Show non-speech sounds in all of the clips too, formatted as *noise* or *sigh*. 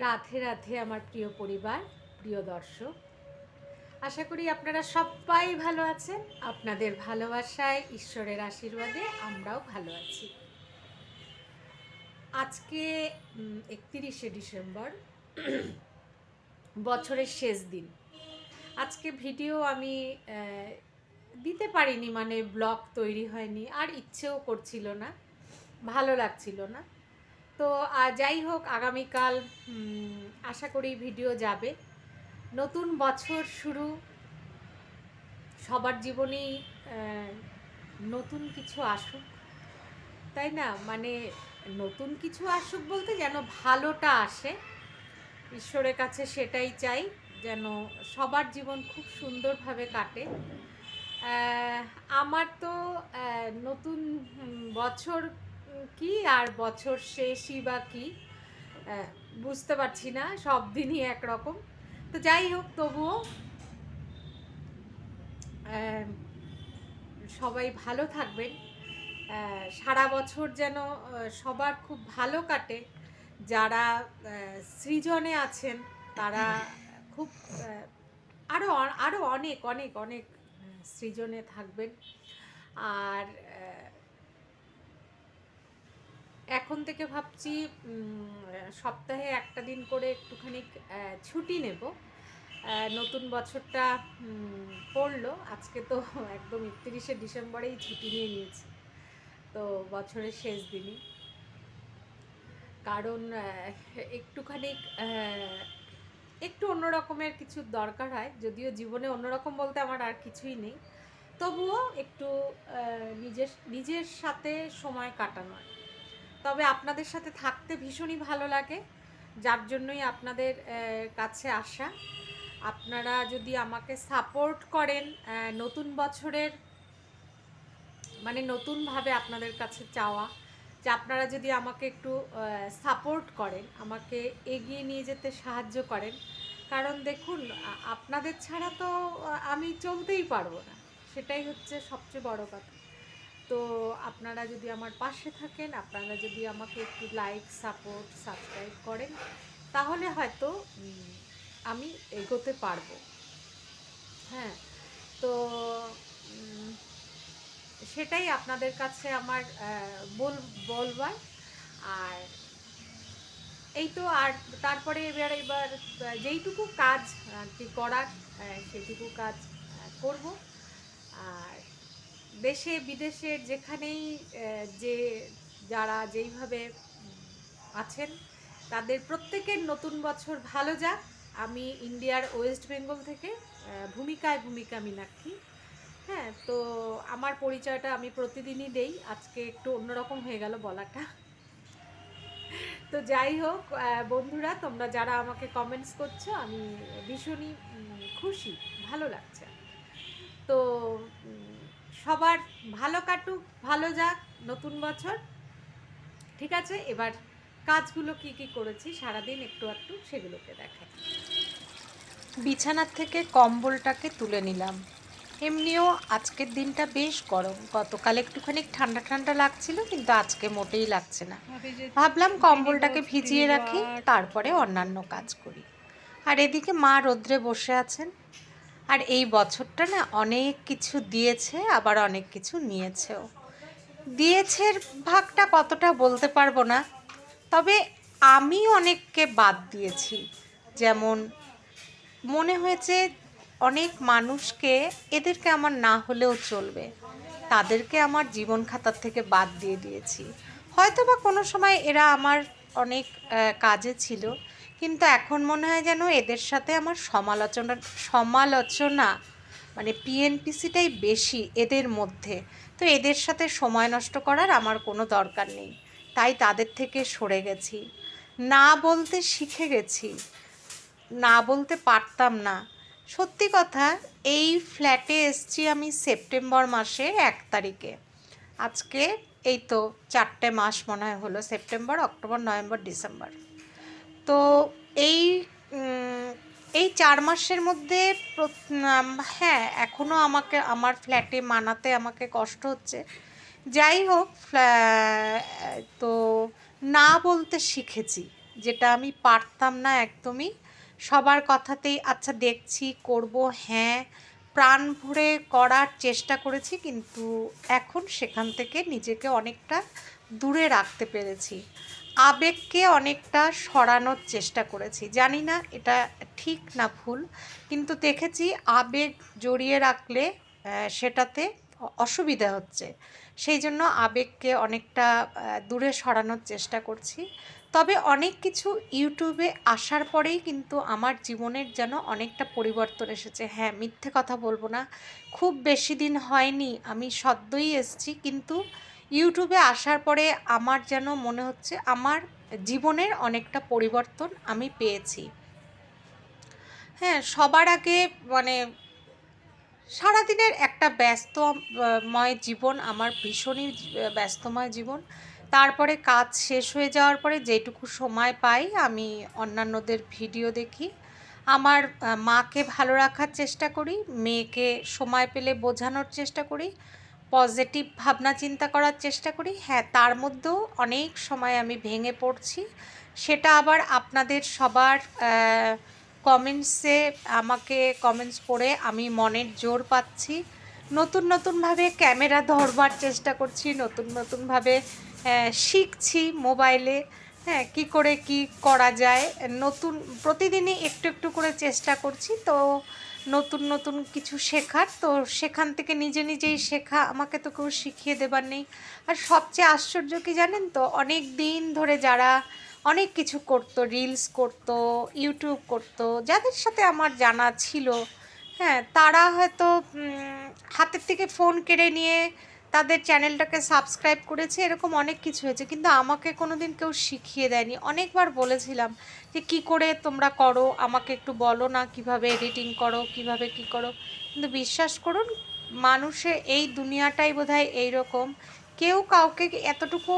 রাধে রাধে আমার প্রিয় পরিবার, প্রিয় দর্শক। আশা করি আপনারা সবাই ভালো আছেন। আপনাদের ভালোবাসায়, ঈশ্বরের আশীর্বাদে আমরাও ভালো আছি। আজকে একত্রিশে ডিসেম্বর, বছরের শেষ দিন। আজকে ভিডিও আমি দিতে পারিনি মানে ব্লগ তৈরি হয়নি, আর ইচ্ছেও করছিল না, ভালো লাগছিল না। তো যাই হোক, আগামীকাল আশা করি ভিডিও যাবে। নতুন বছর শুরু। সবার জীবনেই নতুন কিছু আসুক। তাই না? মানে নতুন কিছু আসুক বলতে যেন ভালোটা আসে। ঈশ্বরের কাছে সেটাই চাই, যেন সবার জীবন খুব সুন্দরভাবে কাটে। আমার তো নতুন বছর কি আর বছর শেষই বা কি? বুঝতে পারছি না, সব দিনই একরকম। তো যাই হোক, তবুও সবাই ভালো থাকবেন। সারা বছর যেন সবার খুব ভালো কাটে। যারা সৃজনে আছেন, তারা খুব আরও আরও অনেক অনেক অনেক সৃজনে থাকবেন। আর এখন থেকে ভাবছি সপ্তাহে একটা দিন করে একটুখানি ছুটি নেব। নতুন বছরটা পড়ল। আজকে তো *laughs* একদম একত্রিশে ডিসেম্বরেই ছুটি নিয়ে নিয়েছি। তো বছরের শেষ দিনই। কারণ একটুখানি একটু অন্য রকমের কিছু দরকার হয়। যদিও জীবনে অন্যরকম বলতে আমার আর কিছুই নেই। তবুও একটু নিজের নিজের সাথে সময় কাটানো। তবে আপনাদের সাথে থাকতে ভীষণই ভালো লাগে। যার জন্যই আপনাদের কাছে আসা। আপনারা যদি আমাকে সাপোর্ট করেন নতুন বছরের মানে নতুনভাবে আপনাদের কাছে চাওয়া, যে আপনারা যদি আমাকে একটু সাপোর্ট করেন, আমাকে এগিয়ে নিয়ে যেতে সাহায্য করেন। কারণ দেখুন আপনাদের ছাড়া তো আমি চলতেই পারব না। সেটাই হচ্ছে সবচেয়ে বড় কথা। তো আপনারা যদি আমার পাশে থাকেন, আপনারা যদি আমাকে একটু লাইক সাপোর্ট সাবস্ক্রাইব করেন, তাহলে হয়তো আমি এগোতে পারব। হ্যাঁ তো সেটাই আপনাদের কাছে আমার বল, বলবার। আর এই তো আর তারপরে এবার এবার, যেইটুকু কাজ আর কি করার সেইটুকু কাজ করব। আর দেশে, বিদেশে যেখানেই যে যারা যেইভাবে আছেন, তাদের প্রত্যেকের নতুন বছর ভালো যাক। আমি ইন্ডিয়ার ওয়েস্ট বেঙ্গল থেকে ভূমিকায় ভূমিকা মীনাক্ষী। হ্যাঁ তো আমার পরিচয়টা আমি প্রতিদিনই দেই। আজকে একটু অন্যরকম হয়ে গেল বলাটা। তো যাই হোক বন্ধুরা, তোমরা যারা আমাকে কমেন্টস করছ, আমি ভীষণই খুশি। ভালো লাগছে। তো সবার ভালো কাটুক ভালো যাক নতুন বছর। ঠিক আছে এবার কাজগুলো কি কি করেছি সারাদিন একটু একটু সেগুলোকে দেখাই। বিছানার থেকে কম্বলটাকে তুলে নিলাম। এমনিও আজকের দিনটা বেশ গরম। গতকাল একটুখানি ঠান্ডা ঠান্ডা লাগছিল কিন্তু আজকে মোটেই লাগছে না। ভাবলাম কম্বলটাকে ভিজিয়ে রাখি তারপরে অন্যান্য কাজ করি। আর এদিকে মা রোদ্রে বসে আছেন। আর এই বছরটা না অনেক কিছু দিয়েছে, আবার অনেক কিছু নিয়েছেও। দিয়েছে ভাগটা কতটা বলতে পারব না, তবে আমি অনেককে বাদ দিয়েছি। যেমন, মনে হয়েছে অনেক মানুষকে এদেরকে আমার না হলেও চলবে, তাদেরকে আমার জীবন খাতার থেকে বাদ দিয়ে দিয়েছি। হয়তো বা কোনো সময় এরা আমার অনেক কাজে ছিল কিন্তু এখন মনে হয় যেন এদের সাথে আমার সমালোচনা সমালোচনা মানে পিএনপিসিটাই বেশি এদের মধ্যে। তো এদের সাথে সময় নষ্ট করার আমার কোনো দরকার নেই। তাই তাদের থেকে সরে গেছি। না বলতে শিখে গেছি। না বলতে পারতাম না। সত্যি কথা, এই ফ্ল্যাটে এসছি আমি সেপ্টেম্বর মাসে এক তারিখে। আজকে এই তো চারটে মাস মনে হয় হলো, সেপ্টেম্বর, অক্টোবর, নভেম্বর, ডিসেম্বর। তো এই এই চার মাসের মধ্যে হ্যাঁ এখনও আমাকে, আমার ফ্ল্যাটে মানাতে আমাকে কষ্ট হচ্ছে। যাই হোক তো না বলতে শিখেছি, যেটা আমি পারতাম না একদমই। সবার কথাতেই আচ্ছা দেখছি, করব হ্যাঁ। প্রাণ ভরে করার চেষ্টা করেছি, কিন্তু এখন সেখান থেকে নিজেকে অনেকটা দূরে রাখতে পেরেছি। আবেগকে অনেকটা সরানোর চেষ্টা করেছি। জানি না এটা ঠিক না ভুল, কিন্তু দেখেছি আবেগ জড়িয়ে রাখলে সেটাতে অসুবিধা হচ্ছে। সেই জন্য আবেগকে অনেকটা দূরে সরানোর চেষ্টা করছি। তবে অনেক কিছু ইউটিউবে আসার পরেই কিন্তু আমার জীবনের যেন অনেকটা পরিবর্তন এসেছে। হ্যাঁ মিথ্যে কথা বলব না। খুব বেশি দিন হয়নি, আমি সদ্যই এসেছি। কিন্তু ইউটিউবে আসার পরে আমার যেন মনে হচ্ছে আমার জীবনের অনেকটা পরিবর্তন আমি পেয়েছি। হ্যাঁ সবার আগে মানে সারাদিনের একটা ব্যস্তময় জীবন, আমার ভীষণই ব্যস্তময় জীবন। তারপরে কাজ শেষ হয়ে যাওয়ার পরে যেটুকু সময় পাই, আমি অন্যান্যদের ভিডিও দেখি। আমার মাকে ভালো রাখার চেষ্টা করি, মেয়েকে সময় পেলে বোঝানোর চেষ্টা করি, পজিটিভ ভাবনা চিন্তা করার চেষ্টা করি। হ্যাঁ তার মধ্যেও অনেক সময় আমি ভেঙে পড়ছি। সেটা আবার আপনাদের সবার কমেন্টসে আমাকে কমেন্টস পড়ে আমি মনের জোর পাচ্ছি। নতুন নতুনভাবে ক্যামেরা ধরবার চেষ্টা করছি, নতুন নতুনভাবে শিখছি মোবাইলে। হ্যাঁ কী করে কি করা যায়? নতুন, প্রতিদিনই একটু একটু করে চেষ্টা করছি। তো নতুন নতুন কিছু শেখার। তো সেখান থেকে নিজে নিজেই শেখা। আমাকে তো কেউ শিখিয়ে দেবার নেই। আর সবচেয়ে আশ্চর্য কি জানেন তো? অনেক দিন ধরে যারা অনেক কিছু করতো রিলস করতো ইউটিউব করতো, যাদের সাথে আমার জানা ছিল হ্যাঁ তারা হয়তো হাতের থেকে ফোন কেড়ে নিয়ে তাদের চ্যানেলটাকে সাবস্ক্রাইব করেছে, এরকম অনেক কিছু হয়েছে। কিন্তু আমাকে কোনো দিন কেউ শিখিয়ে দেয়নি। অনেকবার বলেছিলাম যে, কি করে তোমরা করো? আমাকে একটু বলো না কীভাবে এডিটিং করো, কীভাবে কি করো? কিন্তু বিশ্বাস করুন, মানুষে এই দুনিয়াটাই বোধ হয় এইরকম। কেউ কাউকে এতটুকু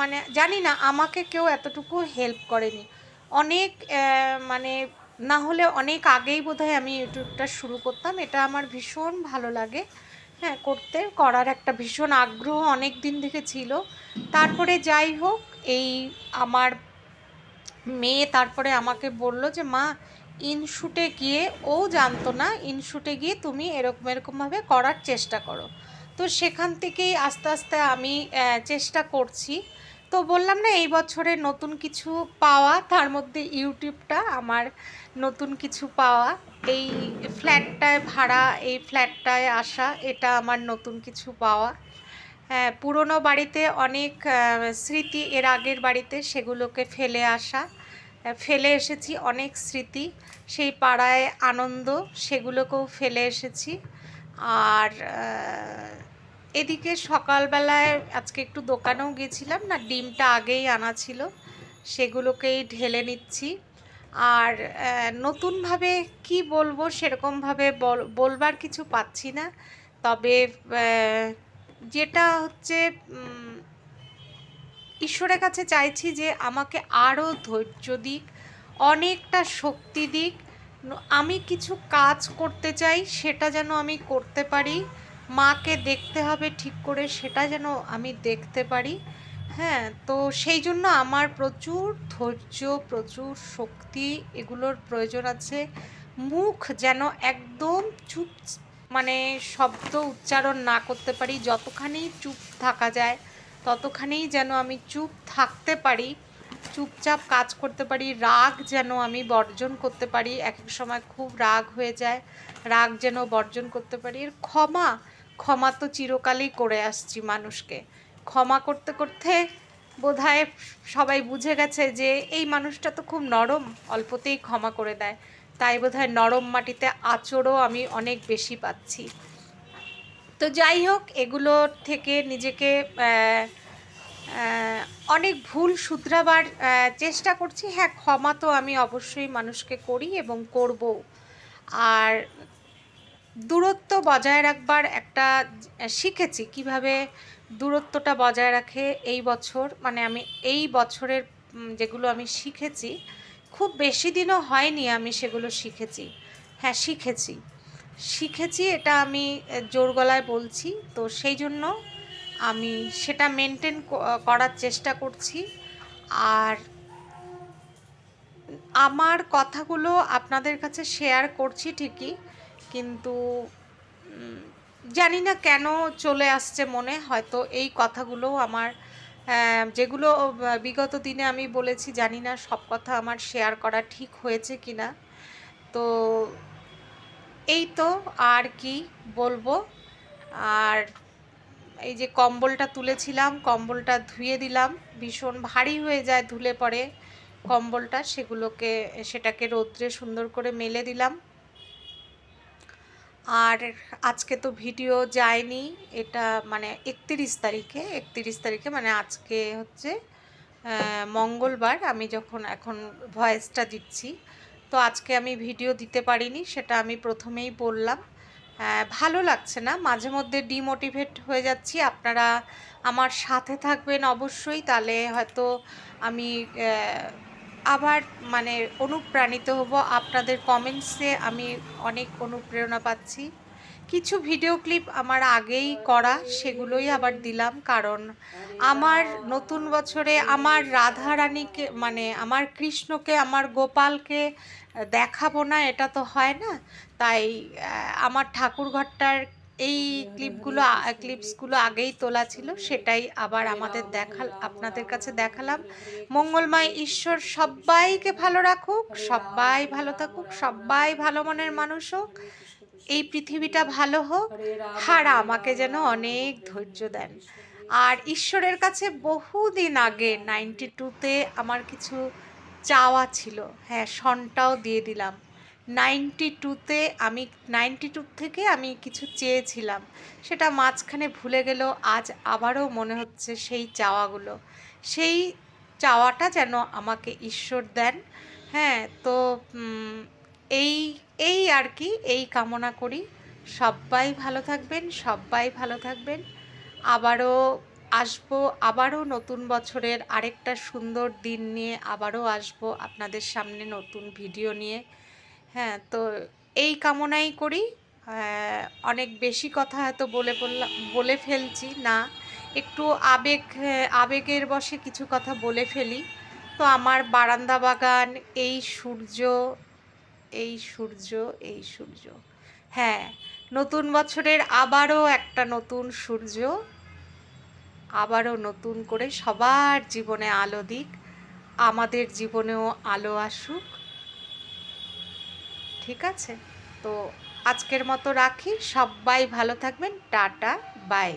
মানে জানি না, আমাকে কেউ এতটুকু হেল্প করেনি। অনেক মানে না হলে অনেক আগেই বোধহয় আমি ইউটিউবটা শুরু করতাম। এটা আমার ভীষণ ভালো লাগে। হ্যাঁ করতে করার একটা ভীষণ আগ্রহ অনেক দিন থেকে ছিল। তারপরে যাই হোক, এই আমার মেয়ে তারপরে আমাকে বলল যে, মা ইনশুটে গিয়ে ও জানতো না ইনশুটে গিয়ে তুমি এরকম এরকমভাবে করার চেষ্টা করো। তো সেখান থেকেই আস্তে আস্তে আমি চেষ্টা করছি। তো বললাম না, এই বছরে নতুন কিছু পাওয়া, তার মধ্যে ইউটিউবটা, আমার নতুন কিছু পাওয়া। এই ফ্ল্যাটটায় ভাড়া, এই ফ্ল্যাটটায় আসা, এটা আমার নতুন কিছু পাওয়া। হ্যাঁ পুরনো বাড়িতে অনেক স্মৃতি এর আগের বাড়িতে সেগুলোকে ফেলে আসা। ফেলে এসেছি অনেক স্মৃতি, সেই পাড়ায় আনন্দ, সেগুলোকেও ফেলে এসেছি। আর এদিকে সকালবেলায় আজকে একটু দোকানেও গেছিলাম না, ডিমটা আগেই আনা ছিল, সেগুলোকেই ঢেলে নিচ্ছি। আর নতুনভাবে কি বলব সেরকমভাবে বল- বলবার কিছু পাচ্ছি না। তবে যেটা হচ্ছে ঈশ্বরের কাছে চাইছি যে আমাকে আরও ধৈর্য দিক, অনেকটা শক্তি দিক। আমি কিছু কাজ করতে চাই, সেটা যেন আমি করতে পারি। মাকে দেখতে হবে ঠিক করে, সেটা যেন আমি দেখতে পারি। হ্যাঁ তো সেই জন্য আমার প্রচুর ধৈর্য, প্রচুর শক্তি এগুলোর প্রয়োজন আছে। মুখ যেন একদম চুপ মানে শব্দ উচ্চারণ না করতে পারি, যতখানি চুপ থাকা যায় ততখানিই যেন আমি চুপ থাকতে পারি, চুপচাপ কাজ করতে পারি, রাগ যেন আমি বর্জন করতে পারি, এক এক সময় খুব রাগ হয়ে যায়, রাগ যেন বর্জন করতে পারি। আর ক্ষমা ক্ষমা তো চিরকালই করে আসছি মানুষকে। ক্ষমা করতে করতে বোধহয় সবাই বুঝে গেছে যে এই মানুষটা তো খুব নরম, অল্পতেই ক্ষমা করে দেয়। তাই বোধহয় নরম মাটিতে আচরও আমি অনেক বেশি পাচ্ছি। তো যাই হোক এগুলোর থেকে নিজেকে অনেক ভুল শুধরাবার চেষ্টা করছি। হ্যাঁ ক্ষমা তো আমি অবশ্যই মানুষকে করি এবং করব আর দূরত্ব বজায় রাখবার একটা শিখেছি কীভাবে দূরত্বটা বজায় রাখে এই বছর মানে আমি এই বছরের যেগুলো আমি শিখেছি, খুব বেশি দিনও হয়নি আমি সেগুলো শিখেছি। হ্যাঁ শিখেছি। শিখেছি এটা আমি জোর গলায় বলছি, তো সেই জন্য আমি সেটা মেনটেন করার চেষ্টা করছি। আর আমার কথাগুলো আপনাদের কাছে শেয়ার করছি ঠিকই, কিন্তু জানি না কেন চলে আসছে মনে, হয়তো এই কথাগুলো আমার যেগুলো বিগত দিনে আমি বলেছি, জানি না সব কথা আমার শেয়ার করা ঠিক হয়েছে কি না তো এই তো আর কি বলব। আর এই যে কম্বলটা তুলেছিলাম, কম্বলটা ধুয়ে দিলাম, ভীষণ ভারী হয়ে যায়, ধুলে পরে কম্বলটা, সেগুলোকে, সেটাকে রৌদ্রে সুন্দর করে মেলে দিলাম। আর আজকে তো ভিডিও যায়নি, এটা মানে একত্রিশ তারিখে একত্রিশ তারিখে মানে আজকে হচ্ছে মঙ্গলবার আমি যখন এখন ভয়েসটা দিচ্ছি। তো আজকে আমি ভিডিও দিতে পারিনি, সেটা আমি প্রথমেই বললাম। ভালো লাগছে না, মাঝে মধ্যে ডিমোটিভেট হয়ে যাচ্ছি। আপনারা আমার সাথে থাকবেন অবশ্যই, তাহলে হয়তো আমি আবার মানে অনুপ্রাণিত হব। আপনাদের কমেন্টসে আমি অনেক অনুপ্রেরণা পাচ্ছি। কিছু ভিডিও ক্লিপ আমার আগেই করা, সেগুলোই আবার দিলাম কারণ আমার নতুন বছরে আমার রাধা রানীকে মানে আমার কৃষ্ণকে, আমার গোপালকে দেখাবো না, এটা তো হয় না। তাই আমার ঠাকুর ঘরটার এই ক্লিপগুলো ক্লিপসগুলো আগেই তোলা ছিল, সেটাই আবার আমাদের দেখাল, আপনাদের কাছে দেখালাম। মঙ্গলময় ঈশ্বর সবাইকে ভালো রাখুক সবাই ভালো থাকুক সবাই ভালো মনের মানুষ হোক। এই পৃথিবীটা ভালো হোক, আর আমাকে যেন অনেক ধৈর্য দেন। আর ঈশ্বরের কাছে বহুদিন আগে নাইনটি টুতে আমার কিছু চাওয়া ছিল হ্যাঁ সনটাও দিয়ে দিলাম। নাইনটি টুতে আমি নাইনটি টু থেকে আমি কিছু চেয়েছিলাম। সেটা মাঝখানে ভুলে গেল আজ আবারও মনে হচ্ছে সেই চাওয়াগুলো। সেই চাওয়াটা যেন আমাকে ঈশ্বর দেন। হ্যাঁ তো এই এই আর কি, এই কামনা করি। সবাই ভালো থাকবেন সবাই ভালো থাকবেন। আবারও আসব, আবারও নতুন বছরের আরেকটা সুন্দর দিন নিয়ে আবারও আসব আপনাদের সামনে নতুন ভিডিও নিয়ে। হ্যাঁ তো এই কামনাই করি। অনেক বেশি কথা হয়তো বলে বললাম, বলে ফেলছি না। একটু আবেগ, আবেগের বশে কিছু কথা বলে ফেলি। তো আমার বারান্দা বাগান, এই সূর্য এই সূর্য এই সূর্য। হ্যাঁ নতুন বছরের আবারও একটা নতুন সূর্য। আবারও নতুন করে সবার জীবনে আলো দিক। আমাদের জীবনেও আলো আসুক। ঠিক আছে? তো আজকের মতো রাখি। সবাই ভালো থাকবেন। Tata bye.